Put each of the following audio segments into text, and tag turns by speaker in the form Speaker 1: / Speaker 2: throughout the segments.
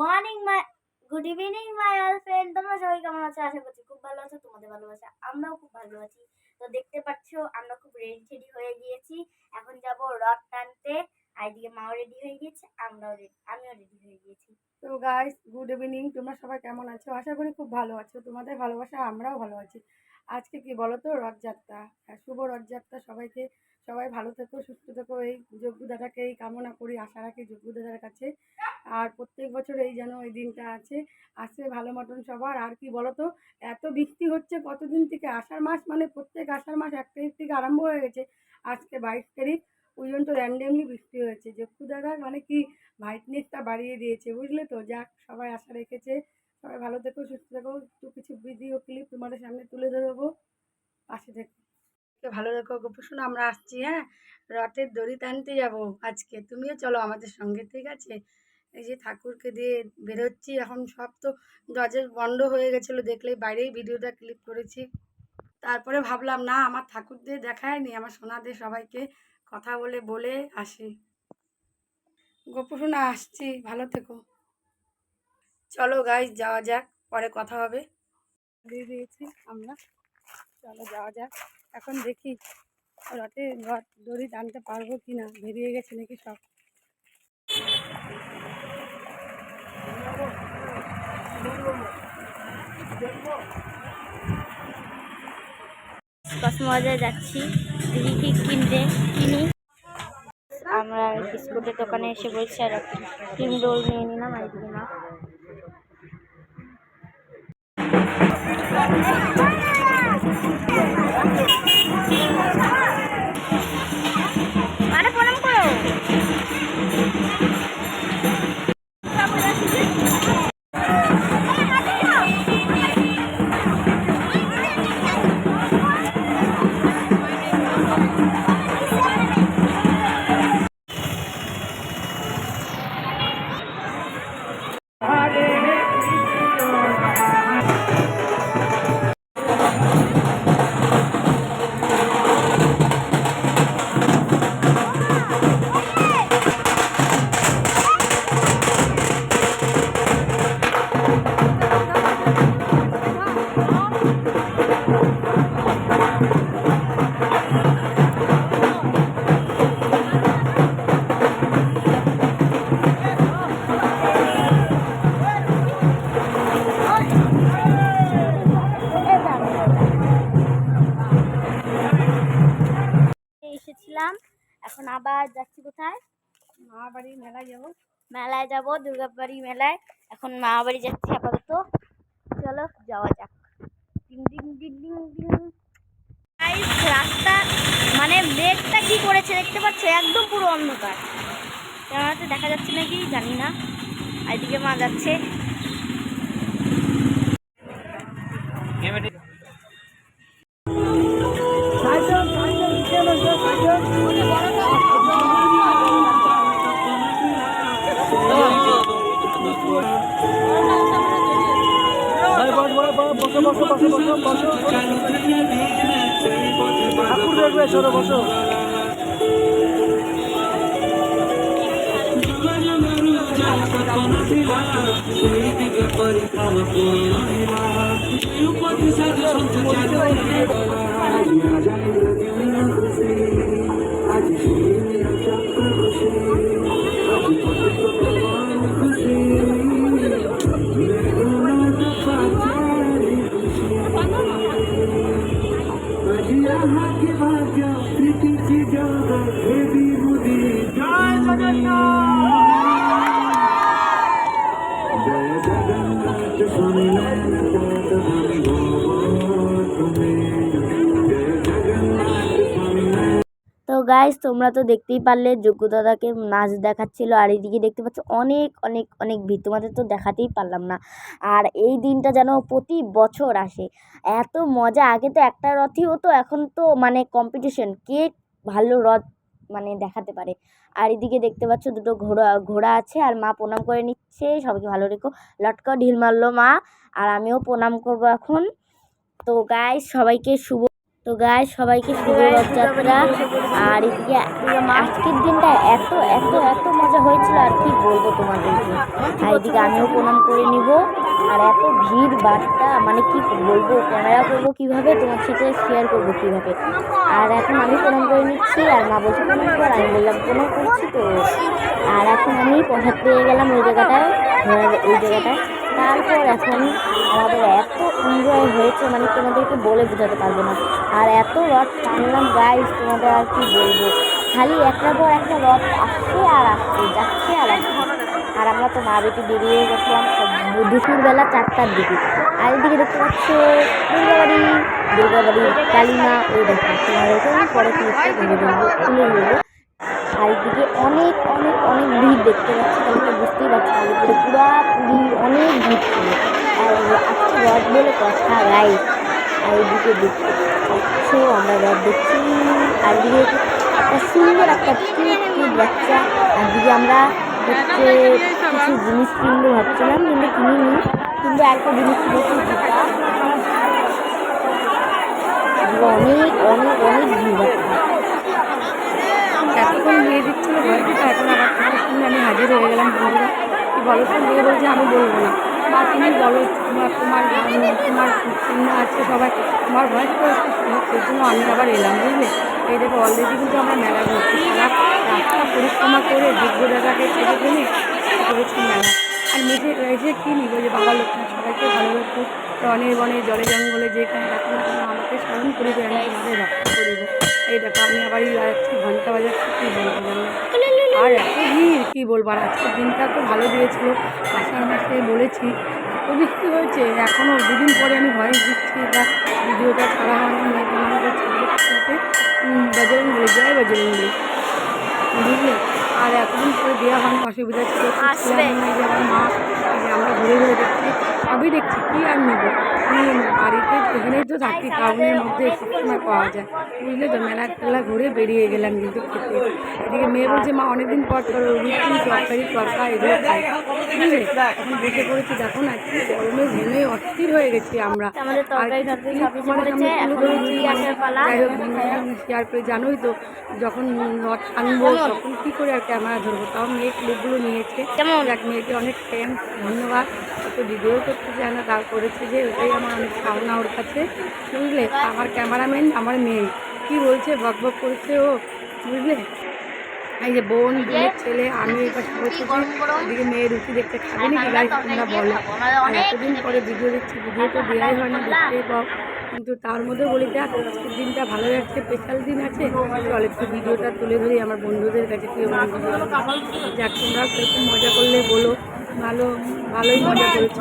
Speaker 1: Morning my good evening my all friend তোমরা সবাই কেমন আছো? আশা করছি খুব ভালো আছো, তোমাদের ভালোবাসা, আমরাও খুব ভালো আছি। তো দেখতে পাচ্ছ, আমরা খুব রেডি টেডি হয়ে গিয়েছি। এখন যাব রথ টানতে। আর মাও রেডি হয়ে গিয়েছে, আমরাও রেডি আমিও রেডি হয়ে গিয়েছি।
Speaker 2: তো গাইস গুড ইভিনিং তোমরা সবাই কেমন আছো? আশা করি খুব ভালো আছো। তোমাদের ভালোবাসা, আমরাও ভালো আছি। আজকে কি বলো তো রথযাত্রা শুভ রথযাত্রা সবাইকে। সবাই ভালো থেকো, সুস্থ থেকো। এই যজ্ঞ দাদাকে এই কামনা করি, আশা রাখি যজ্ঞ দাদার কাছে। আর প্রত্যেক বছর এই যেন এই দিনটা আছে, আসে ভালো মতন সবার। আর কি বলো তো এত বৃষ্টি হচ্ছে কতদিন থেকে? আষাঢ় মাস মানে প্রত্যেক আষাঢ় মাস এক তারিখ থেকে আরম্ভ হয়ে গেছে। আজকে বাইশ তারিখ, ওই জন্য তো র্যান্ডেমলি বৃষ্টি হয়েছে। যজ্ঞ দাদা মানে কি ব্রাইটনেসটা বাড়িয়ে দিয়েছে, বুঝলে তো? যাক, সবাই আশা রেখেছে। সবাই ভালো থেকো, সুস্থ থেকো। একটু কিছু ভিডিও ক্লিপ তোমাদের সামনে তুলে থেকো ভালো রেখো গপু শোনো, আমরা আসছি হ্যাঁ? রথের দড়ি টানতে যাব আজকে। তুমিও চলো আমাদের সঙ্গে, ঠিক আছে? এই যে ঠাকুরকে দিয়ে বেরোচ্ছি, এখন সব তো দরজা বন্ধ হয়ে গেছিল, দেখলেই বাইরেই ভিডিওটা ক্লিক করেছি। তারপরে ভাবলাম, না, আমার ঠাকুর ঠাকুরদের দেখায়নি, আমার সোনাদের সবাইকে কথা বলে বলে আসি। গপু আসছি, ভালো থেকো। চলো গাই যাওয়া যাক, পরে কথা হবে। দিয়ে দিয়েছি আমরা। চলো যাওয়া যাক। এখন দেখি রাতে ঘর দড়ি টানতে পারব কি না বেরিয়ে গেছে নাকি সব।
Speaker 1: কসমোবাজারে যাচ্ছি দেখি কি কিনতে, কিনি। আমরা বিস্কুটের দোকানে এসে বলছি, আর ক্রিম রোল নিয়ে নিলাম আর এদিকে এসেছিলাম
Speaker 2: মেলায় যাব।
Speaker 1: মেলায় যাব দুর্গাবাড়ি মেলায়। এখন মামাবাড়ি বাড়ি যাচ্ছি আপাতত। চলো, যাওয়া যাক। রাস্তা মানে মেঘটা কি করেছে দেখতে পাচ্ছ? একদম পুরো অন্ধকার। ক্যামেরাতে দেখা যাচ্ছে নাকি জানি না। এদিকে মা যাচ্ছে। ঠাকুর দেখবে সরে বসো। পরিক্রমা তো গাইস তোমরা তো দেখতেই পারলে, যোগ্য দাদাকে নাচ দেখাচ্ছিল, আর এইদিকে দেখতে পাচ্ছ অনেক অনেক অনেক ভিড়। তোমাদের তো দেখাতেই পারলাম না। আর এই দিনটা যেন প্রতি বছর আসে। এত মজা, আগে তো একটা রথই হতো, এখন তো মানে কম্পিটিশন কে ভালো রথ মানে দেখাতে পারে। আর এদিকে দেখতে পাচ্ছ দুটো ঘোড়া ঘোড়া আছে আর মা প্রণাম করে নিচ্ছে। সবাইকে ভালো রেখো। লটকা ঢিল মারলো মা। আর আমিও প্রণাম করব এখন। তো গায়ে সবাইকে শুভ তো গায়ে সবাইকে শুভ রথযাত্রা। আর এদিকে আজকের দিনটা এত এত এত মজা হয়েছিল আর কি বলব তোমাদেরকে? আর এদিকে আমিও প্রণাম করে নিব। আর এত ভিড় বার্তা মানে কি বলব ক্যামেরা করব কীভাবে তোমার সাথে শেয়ার করব কীভাবে? আর এখন আমি প্রণাম করে নিচ্ছি আর মা বলছে প্রণাম কর আমি বললাম প্রণাম করছি তো। আর এখন আমি প্রসাদ পেয়ে গেলাম ওই জায়গাটায় ওই জায়গাটায়। তারপর এখন আমাদের এত এনজয় হয়েছে মানে তোমাদেরকে বলে বোঝাতে পারব না। আর এত রথ টানলাম গাইজ তোমাদের আর কি বলব? খালি একটার পর একটা রথ আসছে আর আসছে, যাচ্ছে আর আসছে। আর আমরা তো মা বেটি বেরিয়ে গেছিলাম দুপুরবেলা চারটার দিকে। আর এদিকে দেখতে পাচ্ছ, দুর্গাবাড়ি দুর্গাবাড়ি কালিমা ওই দেখো তোমাদেরকে পরে তুলে তুলে এদিকে অনেক অনেক অনেক ভিড় দেখতে পাচ্ছি, তাহলে তো বুঝতেই পারছি আলিপুরে পুরাপুরি অনেক ভিড় ছিল। আর আজকে রথ বলে কথা গাই আর এদিকে দেখতে পাচ্ছ, আমরা রথ দেখছি। আর এদিকে একটা সুন্দর একটা কিউট বাচ্চা। আর দিকে আমরা হচ্ছে কিছু জিনিস কিনবো ভাবছিলাম, কিন্তু কিনিনি। কিন্তু একটা জিনিস কিনেছি অনেক অনেক অনেক ভিড়
Speaker 2: বিয়ে দিচ্ছিল ভয় দিত এখন আবার তোমার সামনে আমি হাজির হয়ে গেলাম বন্ধুরা। বলো তো বিয়ে বলছে, আমি বলব না। বা তুমি বলো, তোমার তোমার তোমার চিহ্ন আছে সবাই, তোমার ভয়েস শুনেছে এর জন্য আমি আবার এলাম, বুঝলে? এই দেখো অলরেডি কিন্তু আমরা মেলা ঘুরছি। সারা রাস্তা পরিক্রমা করে দিগ্গ জায়গাকে ছেড়ে ফেলে করেছি মেলা। আর মেঝে এসে কী নিব, যে বাবা লক্ষ্মী সবাইকে ভালো রাখব রনে বনে, জলে জঙ্গলে যেখানে রাখো আমাকে স্মরণ করিবে, আমি তোমাদের রক্ষা করিব। এই দেখো, আমি আবার এই যাচ্ছি ঘণ্টা বাজাচ্ছি, কী বলব জানো? আর এত ভিড়, কী বলব? আর আজকের দিনটা তো ভালো দিয়েছিল, আষাঢ় মাসে বলেছি। এত বৃষ্টি হয়েছে এখনও দুদিন পরে আমি ভয়েস দিচ্ছি বা ভিডিওটা ছাড়া হয়নি মেয়ে প্রণাম করছি বজরং বলে জয় বজরং বলি বুঝলি? আর এতদিন পরে দেওয়া হয়নি অসুবিধা ছিল
Speaker 1: আসবে।
Speaker 2: না, যে আমার মা যে আমরা ঘুরে ঘুরে দেখছি সবই দেখছি কী আর নেব? বাড়িতে এখানেই তো থাকি টাউনের মধ্যে সবসময় পাওয়া যায়। বুঝলে তো মেলা টেলা ঘুরে বেরিয়ে গেলাম কিন্তু খেতে। এদিকে মেয়ে বলছে মা অনেকদিন পর তোর রুটি তরকারি তরকা এগুলো খাই। বুঝলে? এখন বসে পড়েছি দেখো না কি গরমে ঘেমে অস্থির হয়ে গেছি আমরা।
Speaker 1: এখন রুটি আসার পালা।
Speaker 2: যাই হোক শেয়ার করে জানোই তো যখন আনব তখন কী করে আর ক্যামেরা ধরবো তাও মেয়ে ক্লিপগুলো নিয়েছে।
Speaker 1: কেমন?
Speaker 2: এক মেয়েকে অনেক থ্যাংকস ধন্যবাদ। ওকে ভিডিও করতে চায় না তার করেছে যে ওটাই আমার অনেক পাওনা ওর কাছে। বুঝলে? আমার ক্যামেরাম্যান আমার মেয়ে। কি বলছে? বক বক করছে ও। বুঝলে? এই যে বোন বোনের ছেলে আমি পাশে বসেছি এদিকে মেয়ে রুটি দেখতে খাবে নাকি? গাইজ তোমরা বলো। আর এতদিন পরে ভিডিও দেখছি ভিডিও তো দেওয়াই হয় না দেখতেই পাও। কিন্তু তার মধ্যে বলি দেখ আজকের দিনটা ভালো যাচ্ছে স্পেশাল দিন আছে। চল একটু ভিডিওটা তুলে ধরি আমার বন্ধুদের কাছে প্রিয় বন্ধুদের যাক তোমরা সেরকম মজা করলে বলো। ভালো ভালোই মজা করেছ।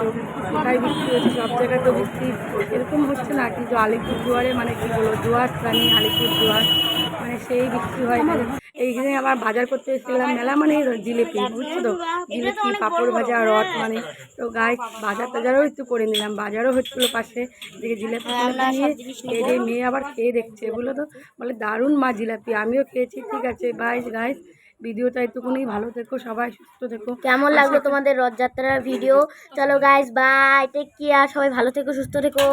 Speaker 2: কোথায় বৃষ্টি হচ্ছে? সব জায়গায় তো বৃষ্টি। এরকম হচ্ছে না কিন্তু আলিপুর দুয়ারে মানে কী বলো দুয়ার প্রাণী আলিপুর দুয়ার মানে সেই বৃষ্টি হয়। এইখানে আবার বাজার করতে এসেছিলাম মেলা মানে জিলিপি বুঝছ তো? জিলিপি পাঁপড় ভাজা রথ মানে। তো গায়ে বাজার টাজারও একটু করে নিলাম বাজারও হচ্ছিল পাশে। দিকে জিলিপি নিয়ে খেয়ে মেয়ে আবার খেয়ে দেখছে এগুলো তো? বলে দারুণ মা জিলাপি আমিও খেয়েছি ঠিক আছে গাইস গাইস ভিডিওটা একটুকুনি ভালো থেকো সবাই সুস্থ থেকো।
Speaker 1: কেমন লাগল তোমাদের রথযাত্রার ভিডিও? চলো গাইস বাই টেক কেয়ার সবাই ভালো থেকো সুস্থ থেকো।